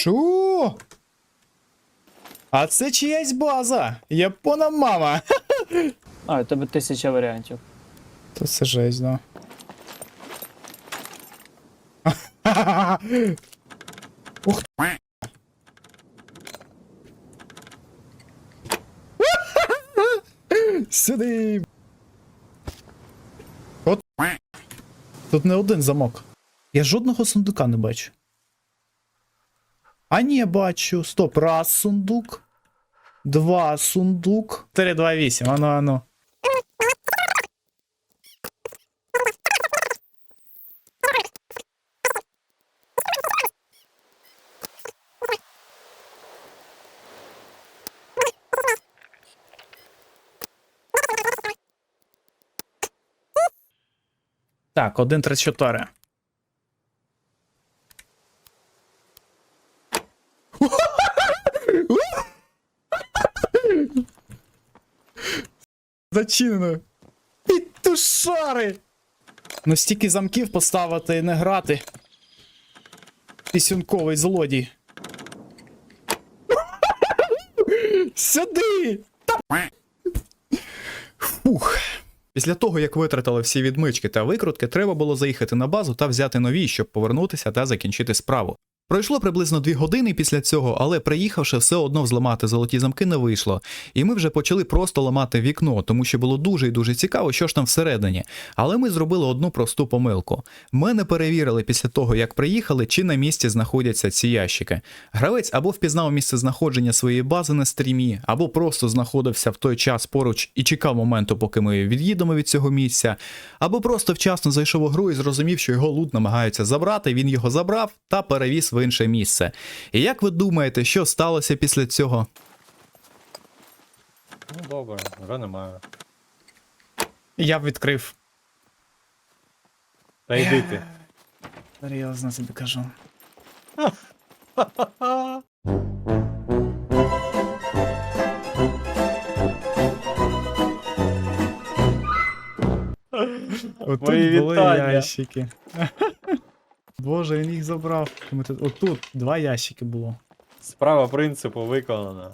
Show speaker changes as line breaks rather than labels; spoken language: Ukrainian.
Шо? А це чиясь база. Япона мама.
А, у тебе тисяча варіантів.
То це жесть, да. Ух ти. Сюди. От. Тут не один замок. Я жодного сундука не бачу. А ні, бачу. Стоп. Раз сундук. Два сундук. 4, 2, 8. Ану, ану. Так, 1.34. Зачинено. Пітушари! Ну стільки замків поставити і не грати. Пісюнковий злодій. Сюди! Фух. Після того, як витратили всі відмички та викрутки, треба було заїхати на базу та взяти нові, щоб повернутися та закінчити справу. Пройшло приблизно дві години після цього, але приїхавши, все одно взламати золоті замки не вийшло. І ми вже почали просто ламати вікно, тому що було дуже і дуже цікаво, що ж там всередині. Але ми зробили одну просту помилку. Ми не перевірили після того, як приїхали, чи на місці знаходяться ці ящики. Гравець або впізнав місце знаходження своєї бази на стрімі, або просто знаходився в той час поруч і чекав моменту, поки ми від'їдемо від цього місця, або просто вчасно зайшов у гру і зрозумів, що його лут намагаються забрати. Він його забрав та перевіз в інше місце. І як ви думаєте, що сталося після цього?
Ну добре, вже немає.
Я б відкрив.
Та йди ти.
Серйозно тобі кажу. Отут
Мої
були
вітання.
ящики. Боже, він їх забрав. Отут два ящики було.
Справа принципу виконана.